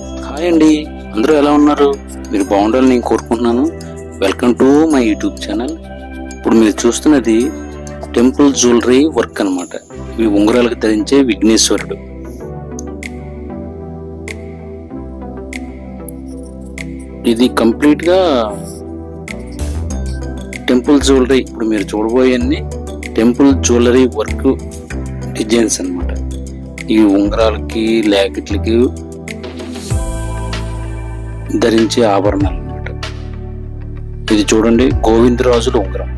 Hi అండి. అందరూ ఎలా ఉన్నారు? మీరు బాగుండాలని నేను కోరుకుంటున్నాను. Welcome to my YouTube channel ఇప్పుడు మీరు చూస్తున్నది టెంపుల్ జ్యువెలరీ వర్క్ అన్నమాట. ఇవి ఉంగరాలకు ధరించే విఘ్నేశ్వరుడు. ఇది కంప్లీట్గా టెంపుల్ జ్యువెలరీ ఇప్పుడు మీరు చూడబోయే టెంపుల్ జ్యువెలరీ వర్క్ డిజైన్స్ అనమాట ఈ ఉంగరాలకి ల్యాకెట్లకి ధరించే ఆభరణాలు అన్నమాట. ఇది చూడండి గోవిందరాజుల ఉంగరం.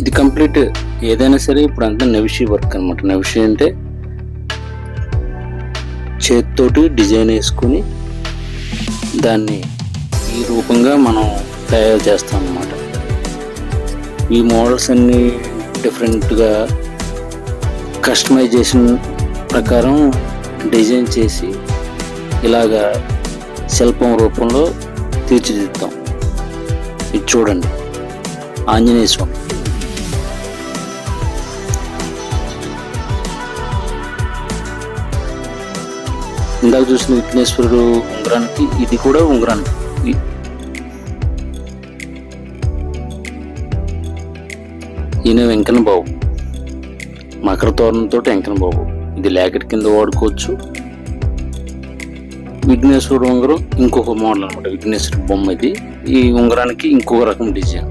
ఇది కంప్లీట్ ఏదైనా సరే ఇప్పుడు అంతా నవిషి వర్క్ అనమాట నవిషి అంటే చేతితోటి డిజైన్ వేసుకుని దాన్ని ఈ రూపంగా మనం తయారు చేస్తాం అన్నమాట. ఈ మోడల్స్ అన్ని డిఫరెంట్గా కస్టమైజేషన్ ప్రకారం డిజైన్ చేసి ఇలాగా శిల్పం రూపంలో తీర్చిదిద్దాం. ఇది చూడండి. ఆంజనేయ స్వామి. ఇందాక చూసిన విఘ్నేశ్వరుడు ఉంగరానికి ఇది కూడా ఉంగరానికి. ఈయన వెంకన్న బాబు మకర తోరణంతో వెంకన్న బాబు ఇది లాకెట్ కింద వాడుకోవచ్చు. విఘ్నేశ్వరుడు ఉంగరం ఇంకొక మోడల్ అనమాట విఘ్నేశ్వరుడు బొమ్మ ఇది. ఈ ఉంగరానికి ఇంకొక రకం డిజైన్.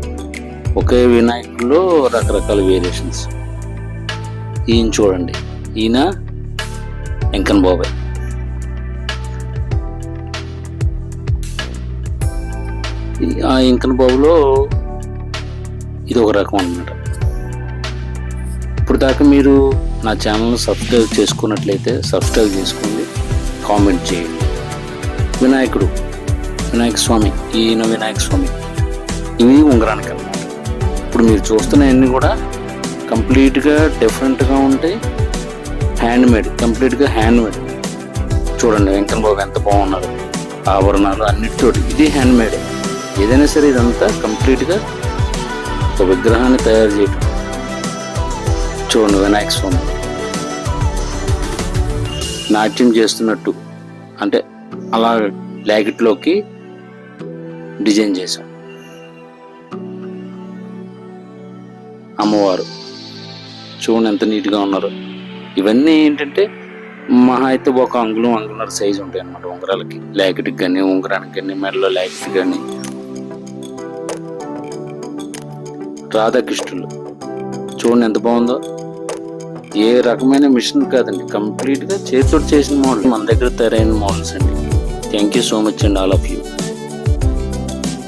ఒకే వినాయకుడిలో రకరకాల వేరియేషన్స్ ఈయన చూడండి. ఈయన వెంకన్ బాబాయ్. ఆ వెంకన్న బాబులో ఇది ఒక రకం అనమాట ఇప్పుడు దాకా మీరు నా ఛానల్ను సబ్స్క్రైబ్ చేసుకున్నట్లయితే సబ్స్క్రైబ్ చేసుకోండి కామెంట్ చేయండి. వినాయకుడు వినాయక స్వామి ఈయన వినాయక స్వామి ఇవి ఉంగరానికి అన్నమాట. ఇప్పుడు మీరు చూస్తున్నవన్నీ కూడా కంప్లీట్గా డిఫరెంట్గా ఉంటాయి. హ్యాండ్ మేడ్ కంప్లీట్గా హ్యాండ్మేడ్. చూడండి వెంకట బాబు ఎంత బాగున్నారు ఆభరణాలు అన్నిటితోటి ఇది హ్యాండ్మేడ్. ఏదైనా సరే ఇదంతా కంప్లీట్గా ఒక విగ్రహాన్ని తయారు చేయటం. చూడండి వినాయక స్వామి. నాట్యం చేస్తున్నట్టు అంటే అలా లాకెట్లోకి డిజైన్ చేశాం. అమ్మవారు చూడండి ఎంత నీట్గా ఉన్నారు. ఇవన్నీ ఏంటంటే మహా అయితే ఒక అంగుళం అంగుళన్నర సైజు ఉంటాయి అన్నమాట ఉంగరాలకి. లాకెట్కి కానీ ఉంగరానికి కానీ మెడలో లాకెట్ కానీ రాధాకృష్ణులు చూడండి ఎంత బాగుందో. ఏ రకమైన మిషన్ కాదండి. కంప్లీట్గా చేతితో చేసిన మోడల్. మన దగ్గర తయారైన మోడల్స్ అండి. థ్యాంక్ యూ సో మచ్ అండి. All of you.